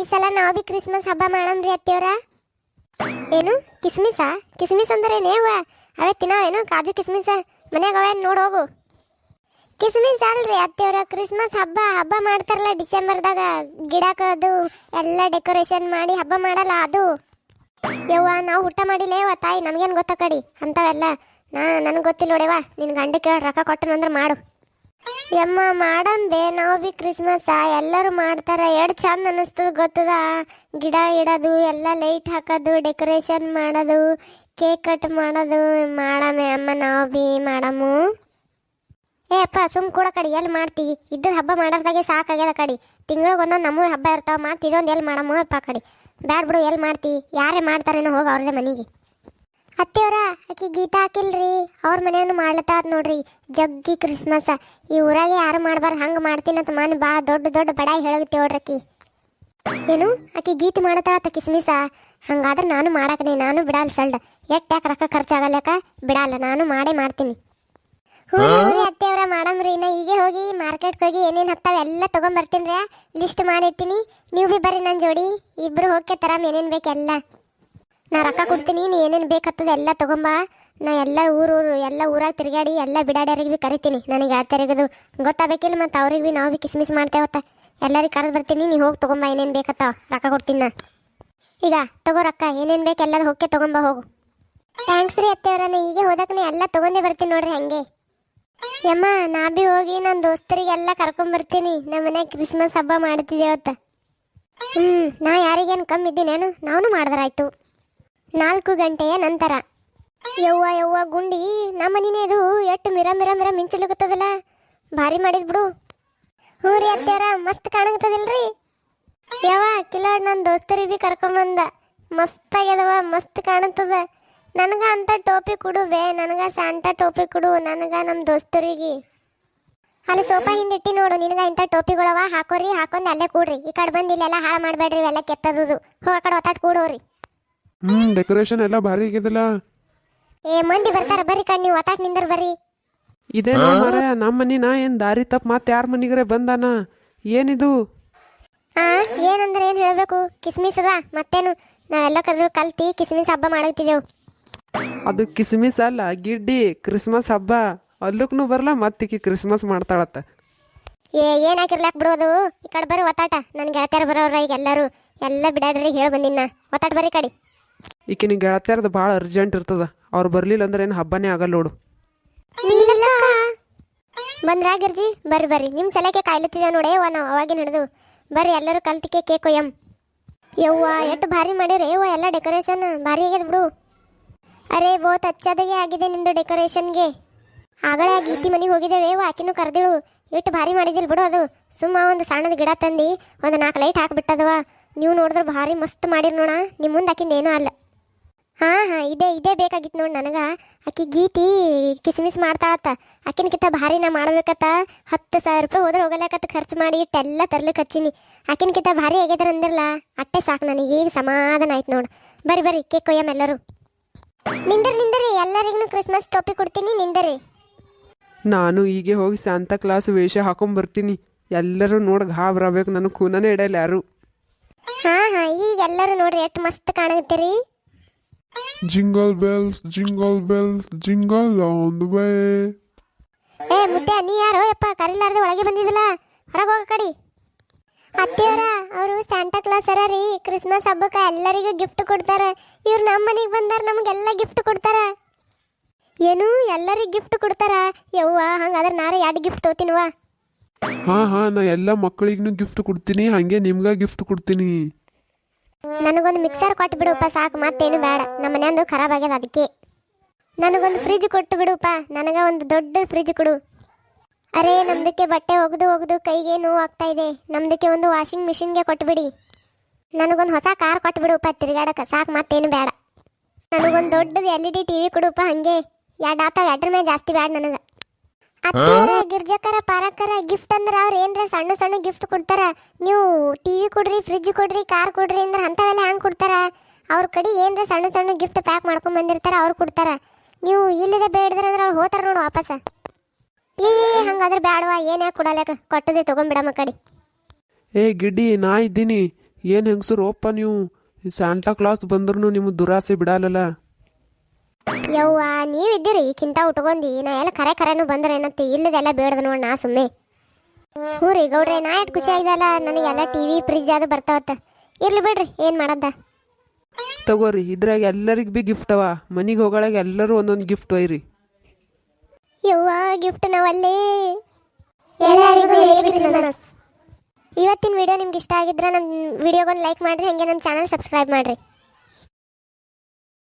ಈ ಸಲ ನಾವು ಬಿ ಕ್ರಿಸ್ಮಸ್ ಹಬ್ಬ ಮಾಡಮ್ರಿ ಅತ್ತಿಯವ್ರ. ಏನು? ಕಿಸ್ಮಿಸ? ಕಿಸ್ಮಿಸ್ ಅಂದ್ರೆ ನೇವ ಅವೇ ತಿನ್ನವೇನು ಕಾಜು ಕಿಸ್ಮಿಸ? ಮನ್ಯಾಗ ಅವೇ ನೋಡಿ ಹೋಗು. ಕಿಸ್ಮಿಸ್ ಅಲ್ರಿ ಅತ್ತಿಯವ್ರ ಕ್ರಿಸ್ಮಸ್ ಹಬ್ಬ ಹಬ್ಬ ಮಾಡ್ತಾರಲ್ಲ ಡಿಸೆಂಬರ್ದಾಗ. ಗಿಡಕ್ಕೆ ಅದು ಎಲ್ಲ ಡೆಕೋರೇಷನ್ ಮಾಡಿ ಹಬ್ಬ ಮಾಡಲ್ಲ ಅದು. ಯವ್ವ, ನಾವು ಊಟ ಮಾಡಿಲ್ಲೇವ ತಾಯಿ? ನಮಗೇನು ಗೊತ್ತ ಕಡಿ? ಅಂಥವೆಲ್ಲ. ನಾ, ನನಗೆ ಗೊತ್ತಿಲ್ಲ ನೋಡೆವ ನಿನ್ನ ಗಂಡ ಕೇಳಿ ರೊಕ್ಕ ಕೊಟ್ಟನಂದ್ರೆ ಮಾಡು. ಯಮ್ಮ ಮಾಡಂಬೆ ನಾವು ಬಿ ಕ್ರಿಸ್ಮಸ್ ಎಲ್ಲರೂ ಮಾಡ್ತಾರ. ಎರಡು ಚಂದ ಅನಿಸ್ತದ ಗೊತ್ತದ? ಗಿಡ ಇಡದು, ಎಲ್ಲ ಲೈಟ್ ಹಾಕೋದು ಡೆಕೋರೇಷನ್ ಮಾಡೋದು ಕೇಕ್ ಕಟ್ ಮಾಡೋದು. ಮಾಡಮೆ ಅಮ್ಮ, ನಾವು ಬಿ ಮಾಡಮು. ಏ ಅಪ್ಪ, ಸುಮ್ ಕೂಡ ಕಡಿ, ಎಲ್ಲಿ ಮಾಡ್ತಿ? ಇದ್ದದ ಹಬ್ಬ ಮಾಡೋದಾಗೆ ಸಾಕಾಗ್ಯದ ಕಡಿ. ತಿಂಗಳಿಗೆ ಒಂದೊಂದು ನಮ್ಮ ಹಬ್ಬ ಇರ್ತಾವ ಮತ್ತೆ ಇದೊಂದು ಎಲ್ಲಿ ಮಾಡಮು ಅಪ್ಪ ಕಡಿ. ಬ್ಯಾಡ್ ಬಿಡು, ಎಲ್ಲಿ ಮಾಡ್ತಿ? ಯಾರೇ ಮಾಡ್ತಾರೇನೋ ಹೋಗಿ ಅವ್ರದೇ ಮನೆಗೆ. ಅತ್ತೆಯವ್ರ ಆಕಿ ಗೀತಾ ಹಾಕಿಲ್ರಿ ಅವ್ರ ಮನೆಯನ್ನು ಮಾಡ್ಲತ್ತಾದ ನೋಡ್ರಿ. ಜಗ್ಗಿ ಕ್ರಿಸ್ಮಸ್ ಈ ಊರಾಗೆ ಯಾರು ಮಾಡ್ಬಾರ್ದು ಹಂಗೆ ಮಾಡ್ತೀನಂತ ಮನೆ ಭಾಳ ದೊಡ್ಡ ದೊಡ್ಡ ಬಡಾಯಿ ಹೇಳಗತ್ತೆ ಆಕಿ. ಏನು? ಆಕಿ ಗೀತೆ ಮಾಡತ್ತಾತ ಕಿಸ್ಮಿಸ ಹಂಗಾದ್ರೆ ನಾನು ಮಾಡಕ್ಕೆ ನಾನು ಬಿಡಲ್ಲ ಸಲ್ಡ್. ಎಟ್ ಯಾಕೆ ರೊಕ್ಕ ಖರ್ಚಾಗಲ್ಲಕ ಬಿಡಲ್ಲ ನಾನು ಮಾಡೇ ಮಾಡ್ತೀನಿ. ಹ್ಞೂ ಅತ್ತೆಯವ್ರ ಮಾಡಮ್ರಿ. ನಾ ಈಗ ಹೋಗಿ ಮಾರ್ಕೆಟ್ಗೆ ಹೋಗಿ ಏನೇನು ಹತ್ತಾವೆ ಎಲ್ಲ ತೊಗೊಂಬರ್ತೀನಿ ರೀ. ಲಿಸ್ಟ್ ಮಾಡಿರ್ತೀನಿ ನೀವು ಬಿ ಬರ್ರಿ ನನ್ನ ಜೋಡಿ. ಇಬ್ರು ಹೋಗ್ಕೆ ತರಾಮ್ ಏನೇನು ಬೇಕೆಲ್ಲ ನಾ ರೊಕ್ಕ ಕೊಡ್ತೀನಿ, ನೀ ಏನೇನು ಬೇಕತ್ತದ ಎಲ್ಲ ತಗೊಂಬ. ನಾ ಎಲ್ಲ ಊರು ಊರು, ಎಲ್ಲ ಊರಾಗ ತಿರುಗಾಡಿ, ಎಲ್ಲ ಬಿಡಾಡ್ಯಾರಿಗೆ ಭೀ ಕರಿತೀನಿ. ನನಗೆ ಹೇಳ್ತಾರಿಗದು ಗೊತ್ತಾಗಬೇಕಿಲ್ಲ ಮತ್ತು ಅವ್ರಿಗೆ ಭೀ ನಾವು ಭೀ ಕಿಸ್ಮಿಸ್ ಮಾಡ್ತೇವತ್ತ ಎಲ್ಲರಿಗೆ ಕರೆದು ಬರ್ತೀನಿ, ನೀ ಹೋಗಿ ತೊಗೊಂಬ ಏನೇನು ಬೇಕತ್ತಾವ ರೊಕ್ಕ ಕೊಡ್ತೀನಿ ನಾ. ಈಗ ತಗೋ ರೊಕ್ಕ, ಏನೇನು ಬೇಕು ಎಲ್ಲದ ಹೋಗಿ ತೊಗೊಂಬ, ಹೋಗು. ಥ್ಯಾಂಕ್ಸ್ ರೀ ಅತ್ತೆಯವ್ರ ನಾ ಈಗ ಹೋದಕ್ಕೆ ಎಲ್ಲ ತೊಗೊಂಡೇ ಬರ್ತೀನಿ ನೋಡ್ರಿ ಹಂಗೆ. ಯಮ್ಮ, ನಾ ಭೀ ಹೋಗಿ ನನ್ನ ದೋಸ್ತರಿಗೆಲ್ಲ ಕರ್ಕೊಂಬರ್ತೀನಿ ನಮ್ಮ ಮನ್ಯಾಗ ಕ್ರಿಸ್ಮಸ್ ಹಬ್ಬ ಮಾಡ್ತಿದ್ದೇವತ್ತ ಹ್ಞೂ ನಾ ಯಾರಿಗೇನು ಕಮ್ಮಿ ಇದ್ದೀನೇನು? ನಾನು ಮಾಡಿದ್ರಾಯ್ತು. ನಾಲ್ಕು ಗಂಟೆಯ ನಂತರ. ಯವ್ವ ಯವ್ವ, ಗುಂಡಿ, ನಮ್ಮ ಅದು. ಎಷ್ಟು ಮಿರ ಮಿರ ಮಿರ ಮಿಂಚಲುಗುತ್ತದಲ್ಲ. ಭಾರಿ ಮಾಡಿದ್ ಬಿಡು. ಹ್ಞೂ ರೀ ಅತ್ತೆಯವರ ಮಸ್ತ್ ಕಾಣಕತ್ತದಿಲ್ರಿ? ಯವ್ವ, ಕಿಲಾಡ್ ನನ್ನ ದೋಸ್ತರಿಗೆ ಭೀ ಕರ್ಕೊಂಬಂದ. ಮಸ್ತ್ ಆಗ್ಯದವ ಮಸ್ತ್ ಕಾಣತ್ತದ. ನನಗ ಅಂತ ಟೋಪಿ ಕೊಡು ಬೇ, ನನಗ ಸ್ಯಾಂಟಾ ಟೋಪಿ ಕೊಡು, ನನಗ ನಮ್ಮ ದೋಸ್ತರಿಗೆ. ಅಲ್ಲಿ ಸೋಫಾ ಹಿಂದಿಟ್ಟಿ ನೋಡು, ನಿನಗ ಇಂಥ ಟೋಪಿಗಳವ. ಹಾಕೋರಿ, ಹಾಕೊಂಡು ಅಲ್ಲೇ ಕೂಡ್ರಿ. ಈ ಕಡೆ ಬಂದು ಎಲ್ಲ ಹಾಳು ಮಾಡಬೇಡ್ರಿ, ಇವೆಲ್ಲ ಕೆತ್ತದು ಹೋ, ಆ ಕಡೆ ಒತ್ತಾಟ್ ಕೂಡೋರಿ. ಹ್ಮ್ ಡೆಕೋರೇಷನ್ ಎಲ್ಲ ಭಾರಿ ಆಗಿದಲ್ಲ. ಏ ಮಂದಿ ಬರ್ತಾರ ಬರ್ರಿ ಕಣ್ ನೀವು ಒತ್ತಾಟ ನಿಂದ್ರ ಬರ್ರಿ. ಇದೇ ಮರ ನಮ್ಮ ಮನಿ ನಾ ಏನ್ ದಾರಿ ತಪ್ಪ ಮತ್ತೆ ಯಾರ ಮನಿಗರೆ ಬಂದಾನ? ಏನಿದು? ಆ ಏನಂದ್ರೆ ಏನು ಹೇಳಬೇಕು? ಕಿಸ್ಮಿಸ್ ಅದ ಮತ್ತೇನು? ನಾವೆಲ್ಲ ಕಲ್ರು ಕಲ್ತಿ ಕಿಸ್ಮಿಸ್ ಹಬ್ಬ ಮಾಡಕ್ತಿದ್ದೆವು ಅದು ಕಿಸ್ಮಿಸ್ ಅಲ್ಲ ಗಿಡ್ಡಿ ಕ್ರಿಸ್ಮಸ್ ಹಬ್ಬ. ಅಲ್ಲಕ್ನು ಬರಲ್ಲ ಮತ್ತಿಕ್ಕಿ ಕ್ರಿಸ್ಮಸ್ ಮಾಡ್ತಾಳತ್ತ. ಏ ಏನ್ ಹಾಕಿರ್ಲಾಕ್ ಬಿಡೋದು? ಈ ಕಡೆ ಬರ್ರಿ ಒತ್ತಾಟ. ನನ್ ಗೆಳತಿಯರ್ ಬರೋರ ಈಗ ಎಲ್ಲರೂ. ಎಲ್ಲ ಬಿಡಾಡ್ರಿ ಹೇಳಿ ಬಂದಿನ ಒತ್ತಾಟ ಬರ್ರಿ ಕಡಿ. ಈಕಿನ ಗೆಳತ್ಯಾರ್ದು ಭಾಳ ಅರ್ಜೆಂಟ್ ಇರ್ತದ. ಅವ್ರು ಬರ್ಲಿಲ್ಲ ಅಂದ್ರೆ ಏನು ಹಬ್ಬನೇ ಆಗಲ್ಲ ನೋಡು. ಬಂದ್ರಾ ಗಿರ್ಜಿ? ಬರ್ರಿ ಬರ್ರಿ. ನಿಮ್ಮ ಸಲಕ್ಕೆ ಕಾಯ್ಲತ್ತಿದ ನೋಡೇ ಯವ್ವ ನಾವು ಅವಾಗಿನ ಹಿಡಿದು ಬರ್ರಿ, ಎಲ್ಲರೂ ಕಲ್ತಿಕೆ ಕೇಕ್ ಒಯ್ಯಂ ಯವ್ವ, ಎಷ್ಟು ಭಾರಿ ಮಾಡಿರಿ. ಯವ್ವ, ಎಲ್ಲ ಡೆಕೋರೇಷನ್ ಭಾರಿ ಆಗ್ಯದ ಬಿಡು. ಅರೆ ಬಹುತ್ ಅಚ್ಚಾದಾಗೆ ಆಗಿದೆ ನಿಮ್ದು ಡೆಕೋರೇಷನ್ಗೆ. ಆಗಳೇ ಆಗಿ ಗೀತಿ ಮನೆಗೆ ಹೋಗಿದ್ದೇವೆ. ಯವ್ವ, ಆಕಿನೂ ಕರೆದಿಳು. ಎಷ್ಟು ಭಾರಿ ಮಾಡಿದಿಲ್ ಬಿಡು ಅದು. ಸುಮ್ಮ ಒಂದು ಸಣ್ಣದ ಗಿಡ ತಂದು, ಒಂದು ನಾಲ್ಕು ಲೈಟ್ ಹಾಕ್ಬಿಟ್ಟದವ. ನೀವು ನೋಡಿದ್ರೆ ಭಾರಿ ಮಸ್ತ್ ಮಾಡಿರಿ ನೋಡ. ನಿಮ್ಮ ಮುಂದೆ ಆಕಿಂದ ಏನೂ ಅಲ್ಲ. ಹಾಂ ಹಾಂ, ಇದೇ ಇದೇ ಬೇಕಾಗಿತ್ತು ನೋಡಿ ನನಗೆ. ಆಕಿ ಗೀತಿ ಕಿಸ್ಮಿಸ್ ಮಾಡ್ತಾಳತ್ತ. ಆಕಿನಕಿತ್ತ ಭಾರಿ ನಾ ಮಾಡ್ಬೇಕತ್ತ. ಹತ್ತು ಸಾವಿರ ರೂಪಾಯಿ ಹೋದ್ರೆ ಹೋಗಲಕತ್ತ ಖರ್ಚು ಮಾಡಿ ಇಟ್ಟೆಲ್ಲ ತರ್ಲಿಕ್ಕೆ ಹಚ್ಚೀನಿ. ಆಕಿನಕಿತ್ತ ಭಾರಿ ಆಗ್ಯದ್ರ ಅಂದಿರಲ್ಲ, ಅಟ್ಟೆ ಸಾಕು ನನಗೆ. ಈಗ ಸಮಾಧಾನ ಆಯ್ತು ನೋಡು. ಬರ್ರಿ ಬರ್ರಿ, ಕೇಕ್ ಕೊಯ್ಯಮ್ ಎಲ್ಲರೂ. ನಿಂದರಿ ನಿಂದರಿ, ಎಲ್ಲರಿಗೂ ಕ್ರಿಸ್ಮಸ್ ಟೋಪಿ ಕೊಡ್ತೀನಿ, ನಿಂದರಿ. ನಾನು ಹೀಗೆ ಹೋಗಿ ಶಾಂತ ಕ್ಲಾಸ್ ವೇಷ ಹಾಕೊಂಬರ್ತೀನಿ. ಎಲ್ಲರೂ ನೋಡಿ ಗಾಬ್ರಬೇಕು ನನಗೆ ಖೂನನೇ ಇಡಲ್ಲ ಯಾರು. ಎಲ್ಲರೂ ನೋಡ್ರಿ ಎಷ್ಟು ಮಸ್ತ್ ಕಾಣುತ್ತೀರಿ jingle bells jingle bells jingle on the way ಏ ಮುದ್ದೆ ನೀ ಯಾರು? ಯಪ್ಪ ಕರಿಲಾರ್ದೆ ಒಳಗೆ ಬಂದಿದ್ದಿಲ್ಲ. ಹೊರಗೆ ಹೋಗ ಕಡಿ. ಅತ್ತೆಯವರ ಅವರು ಸ್ಯಾಂಟಾ ಕ್ಲಾಸ್ ಅರ ರೀ. ಕ್ರಿಸ್ಮಸ್ ಹಬ್ಬಕ್ಕೆ ಎಲ್ಲರಿಗೂ ಗಿಫ್ಟ್ ಕೊಡ್ತಾರ. ಇವ್ರು ನಮ್ಮ ಮನೆಗೆ ಬಂದಾರ ನಮಗೆಲ್ಲ ಗಿಫ್ಟ್ ಕೊಡ್ತಾರ. ಏನು? ಎಲ್ಲರಿಗೂ ಗಿಫ್ಟ್ ಕೊಡ್ತಾರ? ಯವ್ವ ಹಂಗಾದ್ರೆ ನಾರೇ ಎರಡು ಗಿಫ್ಟ್ ತೋತಿನವಾ ಹಾ ಹಾ ನಾ ಎಲ್ಲ ಮಕ್ಕಳಿಗೂ ಗಿಫ್ಟ್ ಕೊಡ್ತೀನಿ. ಹಂಗೆ ನಿಮ್ಗ ಗಿಫ್ಟ್ ಕೊಡ್ತೀನಿ. ನನಗೊಂದು ಮಿಕ್ಸರ್ ಕೊಟ್ಟು ಬಿಡುಪ್ಪ ಸಾಕು, ಮತ್ತೇನು ಬೇಡ. ನಮ್ಮ ಮನೆಯಂದು ಖರಾಬ್ ಆಗ್ಯದ ಅದಕ್ಕೆ. ನನಗೊಂದು ಫ್ರಿಜ್ ಕೊಟ್ಟು ಬಿಡುಪ್ಪ ನನಗೆ ಒಂದು ದೊಡ್ಡ ಫ್ರಿಜ್ ಕೊಡು. ಅರೇ, ನಮ್ದಕ್ಕೆ ಬಟ್ಟೆ ಒಗೆದು ಒಗೆದು ಕೈಗೆ ನೋವು ಆಗ್ತಾ ಇದೆ. ನಮ್ದಕ್ಕೆ ಒಂದು ವಾಷಿಂಗ್ ಮಿಷಿನ್ಗೆ ಕೊಟ್ಬಿಡಿ. ನನಗೊಂದು ಹೊಸ ಕಾರ್ ಕೊಟ್ಟು ಬಿಡುಪ್ಪ ತಿರುಗಾಡಕ್ಕೆ ಸಾಕು, ಮತ್ತೇನು ಬೇಡ. ನನಗೊಂದು ದೊಡ್ಡದು L E D T V ಕೊಡುಪ್ಪ ಹಂಗೆ. ಎರಡು ಆತ ಎರಡರ ಮೇಲೆ ಜಾಸ್ತಿ ಬೇಡ ನನಗೆ. ಅತ್ತೆಯರ ಗಿರ್ಜಕರ ಪಾರಕರ ಗಿಫ್ಟ್ ಅಂದ್ರೆ ಅವ್ರು ಏನ್ರ ಸಣ್ಣ ಸಣ್ಣ ಗಿಫ್ಟ್ ಕೊಡ್ತಾರ. ನೀವು ಟಿವಿ ಕೊಡ್ರಿ ಫ್ರಿಜ್ ಕೊಡ್ರಿ ಕಾರ್ ಕೊಡ್ರಿ ಅಂದ್ರೆ ಅಂಥವೆಲ್ಲ ಹ್ಯಾಂಗೆ ಕೊಡ್ತಾರ? ಅವ್ರ ಕಡೆ ಏನ್ರ ಸಣ್ಣ ಸಣ್ಣ ಗಿಫ್ಟ್ ಪ್ಯಾಕ್ ಮಾಡ್ಕೊಂಡ್ ಬಂದಿರ್ತಾರ ಅವ್ರು ಕೊಡ್ತಾರ. ನೀವು ಇಲ್ಲದೆ ಬೇಡದ್ರ ಅಂದ್ರೆ ಅವ್ರು ಹೋತಾರ ನೋಡು ವಾಪಸ್. ಏ ಹಂಗಾದ್ರೆ ಬ್ಯಾಡವಾ? ಏನೇ ಕೊಡಲ್ಯಾಕ ಕೊಟ್ಟದೆ ತಗೊಂಬಿಡಮ್ಮ ಕಡೆ. ಏ ಗಿಡ್ಡಿ ನಾ ಇದ್ದೀನಿ. ಏನು ಹೆಂಗಸರು? ಒಪ್ಪ ನೀವು ಸ್ಯಾಂಟಾ ಕ್ಲಾಸ್ ಬಂದ್ರೂ ನಿಮ್ಗೆ ದುರಾಸೆ ಬಿಡಲ್ಲಲ್ಲ ಯವ್ವ ನೀವಿದ್ದೀರಿ ಕಿಂತ ಉಟ್ಕೊಂಡಿ. ನಾ ಎಲ್ಲ ಕರೆ ಕರೆನು ಬಂದ್ರೆ ಏನಂತ? ಇಲ್ಲದೆಲ್ಲ ಬೇಡದ ನೋಡಿ ನಾ ಸುಮ್ಮನೆ ಹ್ಞೂ ರೀ ಗೌಡ್ರೆ ನಾ ಎಷ್ಟು ಖುಷಿ ಆಗಿದಲ್ಲ ನನಗೆಲ್ಲ ಟಿ ವಿ ಫ್ರಿಜ್ ಅದು ಬರ್ತಾವತ್ತ. ಇರ್ಲಿ ಬಿಡ್ರಿ ಏನು ಮಾಡದ ತಗೋರಿ ಇದ್ರಾಗ ಎಲ್ಲರಿಗೆ ಬಿ ಗಿಫ್ಟ್ ಅವ. ಮನಿಗೆ ಹೋಗೊಳಗೆ ಎಲ್ಲರೂ ಒಂದೊಂದು ಗಿಫ್ಟ್ ಒಯ್ರಿ. ಯವ್ವ ಗಿಫ್ಟ್ ನಾವಲ್ಲೇ. ಎಲ್ಲರಿಗೂ ಇವತ್ತಿನ ವಿಡಿಯೋ ನಿಮ್ಗೆ ಇಷ್ಟ ಆಗಿದ್ರೆ ನಮ್ಮ ವಿಡಿಯೋಗೊಂದು ಲೈಕ್ ಮಾಡಿರಿ ಹಂಗೆ ನಮ್ಮ ಚಾನಲ್ ಸಬ್ಸ್ಕ್ರೈಬ್ ಮಾಡಿರಿ.